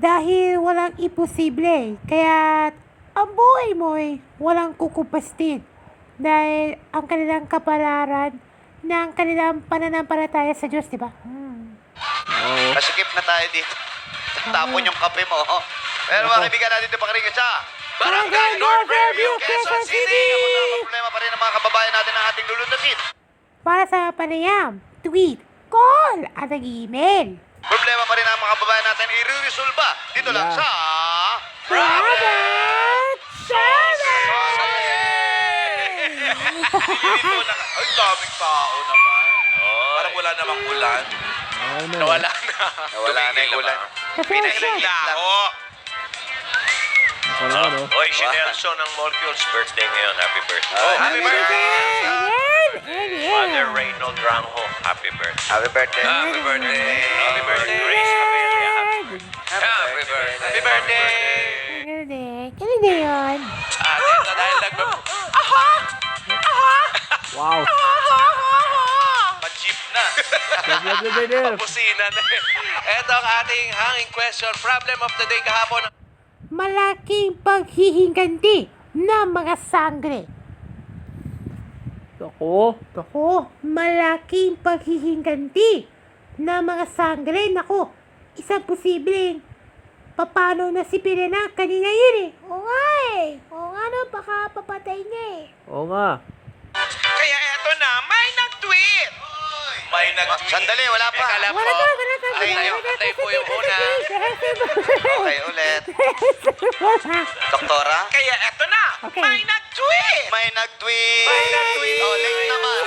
Dahil walang imposible. Kaya ang buhay mo ay walang kukupastin. Dahil ang kanilang kapalaran ng kanilang pananampalataya sa Diyos, di ba? Hmm. Oo. Pasikip na tayo dito. Tapon yung kape mo. oh. Pero mga kaibigan natin ito pakinggan siya. Barangay North Fairview, Quezon City! Ang problema pa rin ng mga kababayan natin ang ating lulundasin. Para sa panayam, tweet, call, at email. Problema pa rin ang mga kababayan natin i-resolve dito lang Yeah. sa... Private Channel! Dito na, ay, daming tao naman. Parang wala namang ulan. Ano na. Nawala na. Nawala na yung ulan. Pasensya. Laho. Ako na, no? Oy, si Nelson ng Molecules birthday ngayon. Happy birthday. Oh, happy birthday! Ayan, ayan. Mother Reynold Rangho, happy birthday. Happy birthday. Happy birthday. Happy birthday, Grace Amelia. Happy birthday. Happy birthday. Ganun eh. Ganun na yun. At ito dahil nag... Wow. Pa-jeep na. Love, love, love, love. Pusina na. Ito ang ating hanging question. Problem of the day kahapon. Malaking paghihinganti ng mga sangre. Ako. Ako, malaking paghihinganti ng mga sangre. Nako, isang posibleng papano na si Pirena kanina yun eh. Oo nga eh. Oo nga no, baka papatay niya eh. Oo nga. Kaya eto na, may nag-tweet. May nag-tweet. Sandali, wala pa. Teka lang Wala po. Ay, tayo po yung una. Okay, ulit. Doktora? Kaya eto na, Okay. may nag-tweet. May nag-tweet. May nag-tweet. Oh, late naman.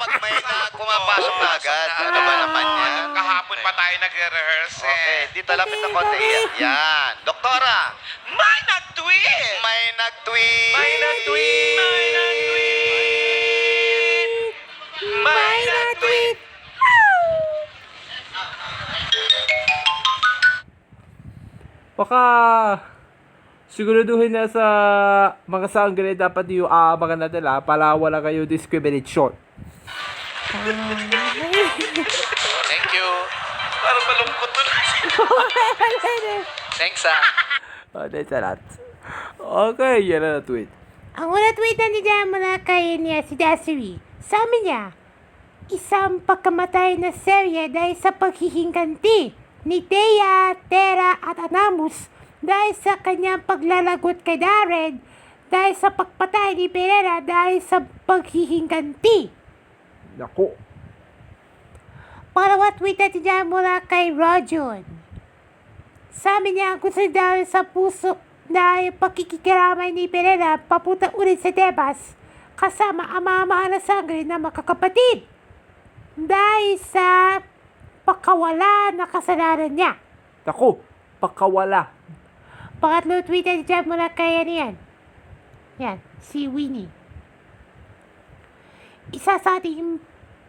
Pag may na pumapasok na agad. Ano ba naman yan? Kahapon pa tayo nagre-rehearse. Okay, dito lapit ng konti. Yan. Doktora, May nag-tweet. may nag-tweet. May nag-tweet. May nag-tweet. May nag-tweet. Baka siguraduhin na sa mga sangre dapat yung aabangan natin ha para wala kayo discrimination. Thank you. Parang malungkot to Thanks ah. Oh, that's a lot. Okay, yan na tweet. Ang una tweet na ni Jam mula kay niya si Dasiri. Sabi niya, isang pagkamatay na serye dahil sa paghihingganti ni Thea, Tera at Anamus dahil sa kanyang paglalagot kay Darren dahil sa pagpatay ni Pereira dahil sa paghihingganti. Naku. Pangalawa tweet na ni Jam mula kay Rojon. Sabi niya kung sa dahil sa puso dahil pakikikiramay ni Pereira papunta ulit sa Tebas kasama ang mga mahal na sangre na makakapatid dahil sa pakawala na kasalanan niya. Naku. Pakawala. Pangatlo tweet na ni Jam mula kay ano yan? Yan, si Winnie. Isa sa ating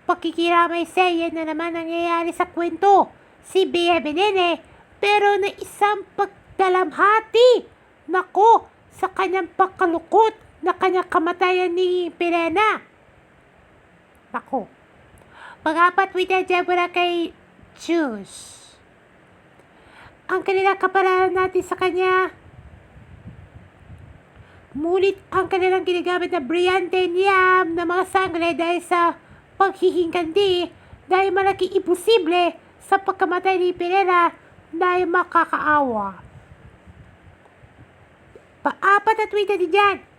pakikiramay serye na naman nangyayari sa kwento. Si Bea Benene, pero na isang pagdalamhati. Nako, sa kanyang pagkalukot na kanyang kamatayan ni Pirena. Tweet na dyan mula kay Juice ang kanilang kapalaran natin sa kanya. Ngunit ang kanilang ginagamit na brillante niyam na mga sangre dahil sa paghihingkandi dahil malaki imposible sa pagkamatay ni Pereira dahil makakaawa. Paapat na tweet na din dyan.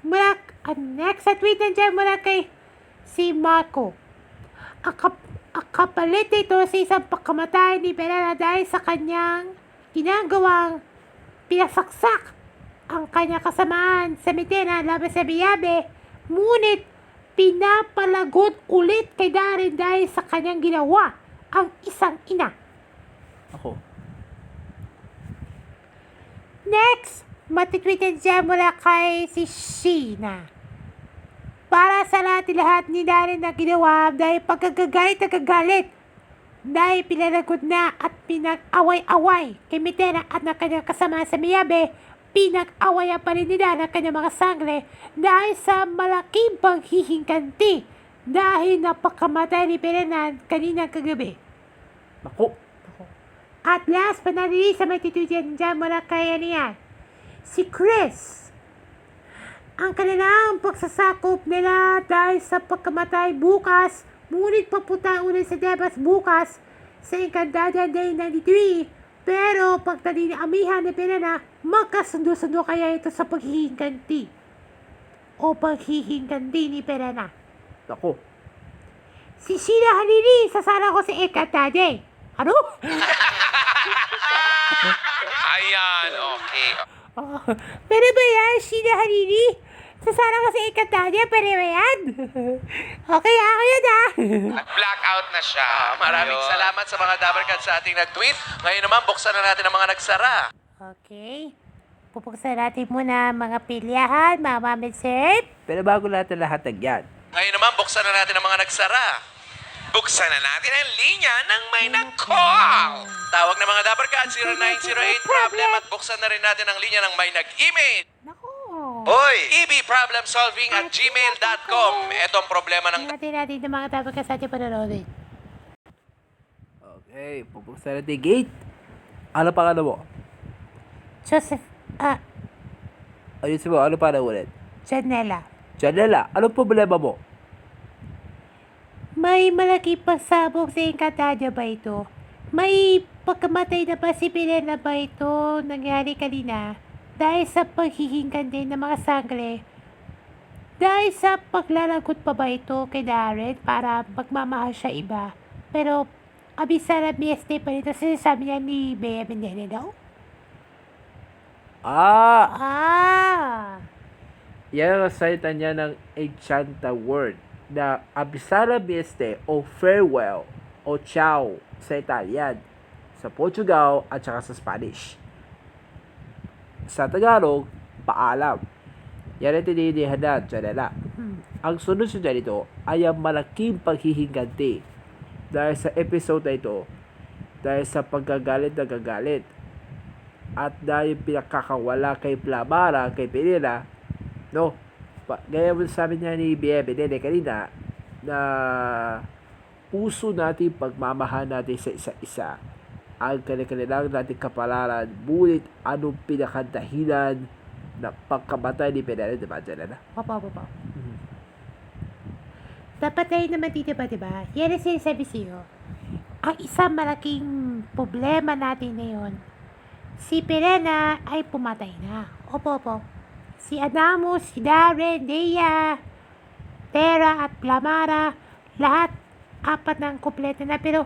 Mula, ang next na tweet na dyan mula kay si Marco. Ang, kap- ang kapalit nito sa isang pagkamatay ni Pereira dahil sa kanyang ginagawang pinasaksak ang kanyang kasamaan sa Metena laban sa Biyabe, ngunit pinapalagot ulit kay Darren dahil sa kanyang ginawa ang isang ina. Ako. Next, matitweeted siya mula kay si Sheena. Para sa lahat ni Darren na ginawa dahil pagkagagalit na kagalit dahil pinalagot na at pinag-away-away kay Mitena at ng kanyang kasama sa Miyabe, pinag-awayan pa rin nila ng kanyang mga sangre dahil sa malaking paghihingkanti dahil napakamatay ni Perenan kaninang kagabi. Naku. At last least, sa may titudian dyan mula kay yan, si Chris. Ang kanilang pagsasakop nila dahil sa pagkamatay bukas, ngunit papunta ulit sa Debas bukas sa Encantadia Day 93. Pero pagdating ni Amihan ni Pinana, magkasundo-sundo kaya ito sa paghihinganti o paghihinganti ni Pinana. Ako. Si Sheila Halili, sasara ko sa Encantadia. Ano? Ayan, okay. Oh, pero ba yan, Sheila Halili? Sasara ko sa Encantadia, pero ba yan? okay, ako yun ah. Blackout na siya. Maraming salamat sa mga Dabarkad sa ating nag-tweet. Ngayon naman, buksan na natin ang mga nagsara. Okay. Pupuksan natin muna mga pilyahan, mga mami sir. Pero bago ng lahat ng yan, Ngayon naman, buksan na natin ang mga nagsara. Buksan na natin ang linya ng may nag-call. Tawag na mga Dabarkad 0908 problem at buksan na rin natin ang linya ng may nag-email. Hoy! ebproblemsolving at gmail.com. Ito ang problema ng Natin natin ng mga tapos ka sa ating panonoodin. okay, pupuksan natin yung gate. Ano pa mo? Joseph, ah, Ayusin mo, ano pa na ulit? Janela. Janela, anong problema mo? May malaki pagsabog sa Encantadia ba ito? May pagkamatay na ba si Pilena ba ito nangyari kanina? Dahil sa paghihinggan din ng mga sangre? Dahil sa paglalagot pa ba ito kay Darren para magmamahal siya iba? Pero, abisa na mieste pa rin ito sinasabi niya ni Bea Mendele daw? Ah, Ah! yan ang salita niya ng Enchanta word na Abisara Mieste o farewell o ciao sa Italian, sa Portugal at saka sa Spanish. Sa Tagalog, paalam. Yan ang tinidihan na Janela. Ang sunod sa dito ay ang malaking paghihinganti dahil sa episode na ito dahil sa pagkagalit na gagalit at dahil pinakakawala kay Plamara, kay Pinila, no, pa, gaya mo sabi niya ni Biebe Nene kanina, na puso natin pagmamahal natin sa isa't isa ang kanilang natin kapalaran, ngunit anong pinakadahilan na pagkamatay ni Pinila, di ba, dyan na? Papa, papa. Dapat tayo naman dito ba, diba? Yan ang sinasabi sa'yo. Ang isang malaking problema natin ngayon, si Perena ay pumatay na. Opo, opo. Si Adamo, si Darren, Dea, Tera at Plamara, lahat apat ng kompleto na. Pero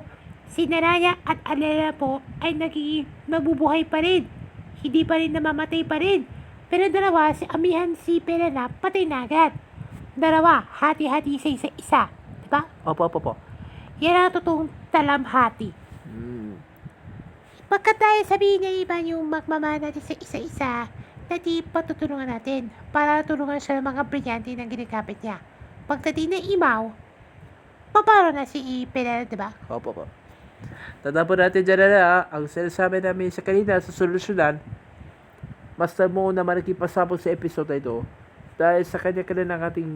si Naraya at Alera po ay nagiging nabubuhay pa rin. Hindi pa rin namamatay pa rin. Pero dalawa, si Amihan, si Perena, patay na agad. Dalawa, hati-hati sa isa-isa. Diba? Opo, opo, opo. Yan ang totoong talamhati. Hmm. Pagka tayo sabihin niya iba yung magmamahal natin sa isa-isa, na di patutulungan natin para tulungan siya ng mga brilyante ng ginagamit niya. Pagdating na imaw, paparo na si Pinela, di ba? Opo, opo. Tanda po natin dyan na ang sinasabi namin sa kanina sa solusyonan, basta mo naman nakipasabog sa episode na ito dahil sa kanya-kanya ng ating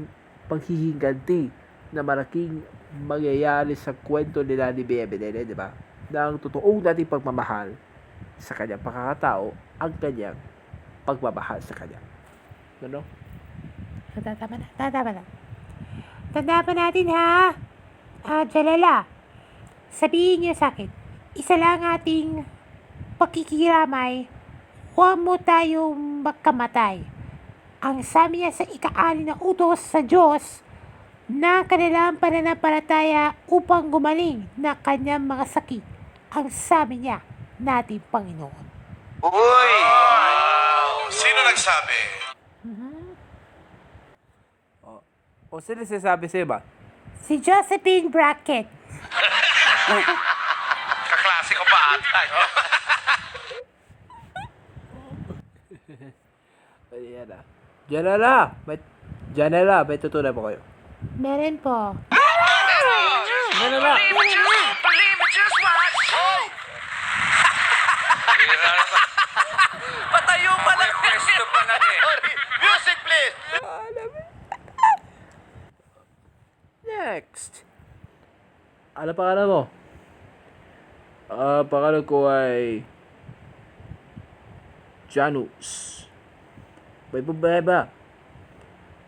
paghihinganti na malaking mangyayari sa kwento nila ni Bea Benene, di ba? Na ang totoong nating pagmamahal sa kanyang pagkakatao, ang kanyang pagmamahal sa kanya. Ano? Tatama na, tatama na. Tanda pa natin ha, ah, Jalala, sabihin niyo sa akin, isa lang ating pakikiramay, huwag mo tayong magkamatay. Ang sabi niya sa ikaali na utos sa Diyos na kanilang pananampalataya upang gumaling na kanyang mga sakit. Ang sabi niya nating Panginoon. Uy! Sino nagsabi? O sino sinasabi sa iba? Si Josephine Brackett. Kaklase ko pa ata. Ayan na. Janela! May, Janela, may tutunan po kayo. Meron po. Janela! Patayo pa lang. Pwesto pa lang eh. Music, please! Next! Ano pangalan mo? Ah, pangalan ko ay Janus. May problema.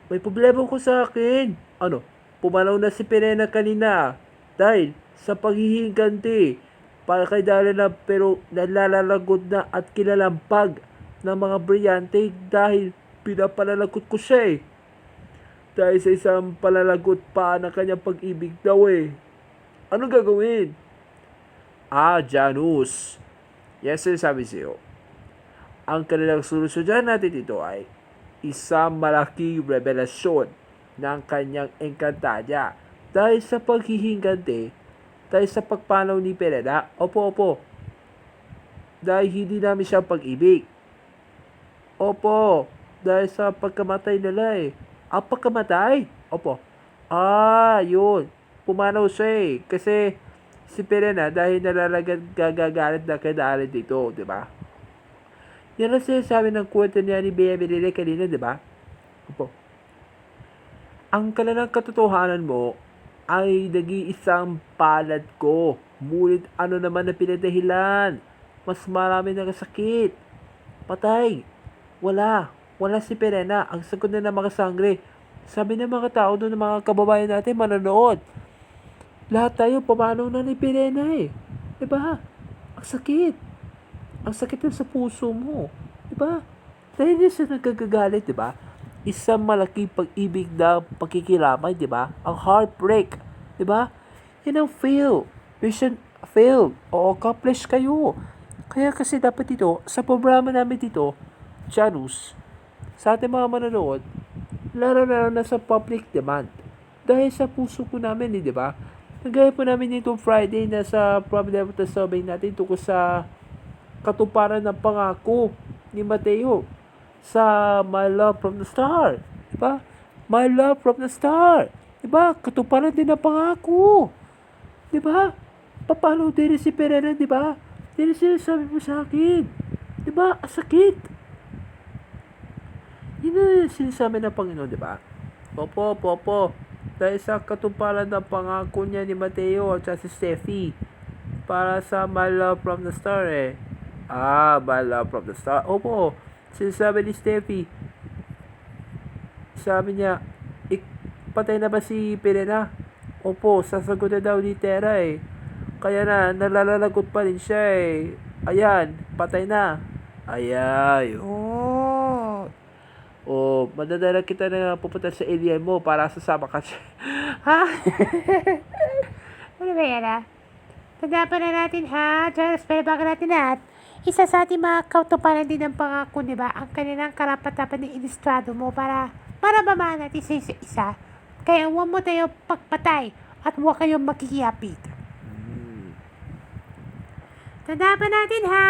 May problema ko sa akin. Ano? Pumanaw na si Perena kanina. Dahil sa paghihiganti. Para kay Darena pero nalalalagot na at kilalampag ng mga brilyante dahil pinapalalagot ko siya eh. Dahil sa isang palalagot pa ng kanyang pag-ibig daw eh. Anong gagawin? Ah, Janus. Yes, sinasabi sa'yo. Ang kanilang solusyon natin dito ay isang malaking revelasyon ng kanyang engkantada dahil sa paghihingante, dahil sa pagpanaw ni Pereda, opo, opo, dahil hindi namin siya pag-ibig. Opo, dahil sa pagkamatay nila eh. Ang pagkamatay? Opo. Ah, yun. Pumanaw siya eh. Kasi si Perena dahil nalalagad gagagalit na kay dito, di ba? Yan ang sinasabi ng kwento niya ni Bea Menele kanina, di ba? Opo. Ang kalalang katotohanan mo ay nag-iisang palad ko. Ngunit ano naman na pinadahilan? Mas marami na sakit. Patay. Wala. Wala si Perena. Ang sagot na ng mga sangre. Sabi ng mga tao doon ng mga kababayan natin manonood. Lahat tayo pamanaw na ni Perena eh. Diba? Ang sakit. Ang sakit sa puso mo. Diba? Dahil niya siya nagkagagalit, diba? Isang malaking pag-ibig na pagkikilamay, diba? Ang heartbreak, diba? Yan ang fail. Mission failed. O accomplish kayo. Kaya kasi dapat dito, sa programa namin dito, Janus, sa ating mga manonood, laro-laro na sa public demand. Dahil sa puso ko namin, eh, di ba? Nagaya po namin itong Friday na sa problem the survey natin tungkol sa katuparan ng pangako ni Mateo sa My Love from the Star. Di ba? My Love from the Star. Di ba? Katuparan din ng pangako. Di ba? Papalo din si Perena, di ba? Din sinasabi mo sa akin. Di ba? Sakit. Yun na sinasabi ng Panginoon, di ba? Opo, opo, opo. Dahil sa katuparan ng pangako niya ni Mateo at si Steffi para sa My Love from the Star eh. Ah, My Love from the Star. Opo, sinasabi ni Steffi. Sabi niya, patay na ba si Perena? Opo, sasagot na daw ni Tera eh. Kaya na, nalalalagot pa rin siya eh. Ayan, patay na. Ayan, oh. O, madadala kita na pupunta sa alien mo para sasama ka siya. Ha? ano ba yan ah? Tandaan na natin ha, Charles, pero bago natin lahat, isa sa ating mga kautuparan din ng pangako, di ba? Ang kanilang karapat-dapat ng ilistrado mo para, para mamahan natin sa isa-isa. Kaya huwag mo tayo pagpatay at huwag kayong makikiyapit. Tandaan pa natin ha,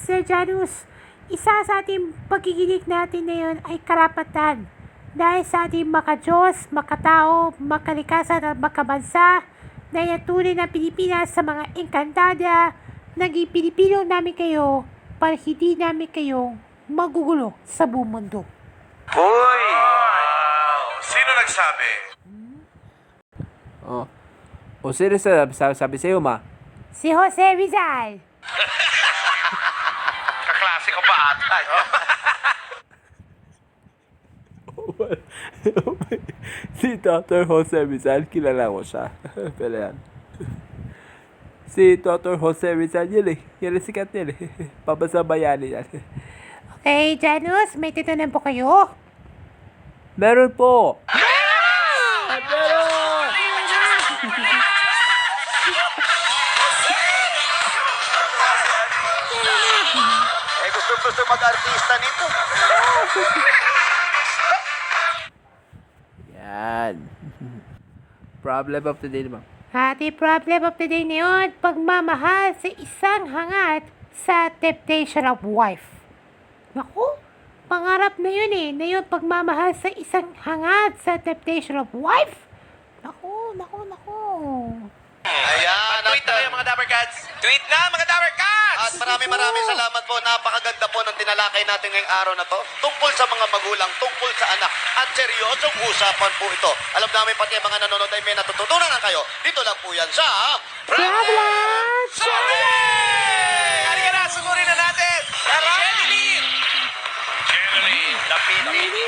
Sir Janus, isa sa ating pagkikinig natin na yun ay karapatan. Dahil sa ating makajos, makatao, makalikasan at makabansa, na yatuloy ng Pilipinas sa mga engkantada, naging Pilipino namin kayo para hindi namin kayo magugulo sa buong mundo. Wow! Sino nagsabi? Oh. O, sino sa sabi, sabi sa'yo, ma? Si Jose Rizal. Kaklase ko pa ata. si Dr. Jose Rizal, kilala ko siya. Pero yan. Si Dr. Jose Rizal, yun eh. Yan ang sikat yan eh. Papasabayani yan. Okay, Janus, may titunan po kayo. Meron po! Eh, gusto-gusto mag-artista nito. Problem of the day naman. Ating problem of the day ngayon, pagmamahal sa isang hangat sa temptation of wife. Naku, pangarap na yun eh, na yun pagmamahal sa isang hangat sa temptation of wife. Naku, naku, naku. Ayan. Tweet na kayo mga Dapper Cats! Tweet mga Dapper Cats! At maraming maraming salamat po. Napakaganda po ng tinalakay natin ngayong araw na to. Tungkol sa mga magulang, tungkol sa anak. At seryosong usapan po ito. Alam namin pati ang mga nanonood ay may natututunan na kayo. Dito lang po yan sa... Travelers! Sunday! Halika na, sugurin na natin! Tara! Jeneline! Jeneline! Lapit!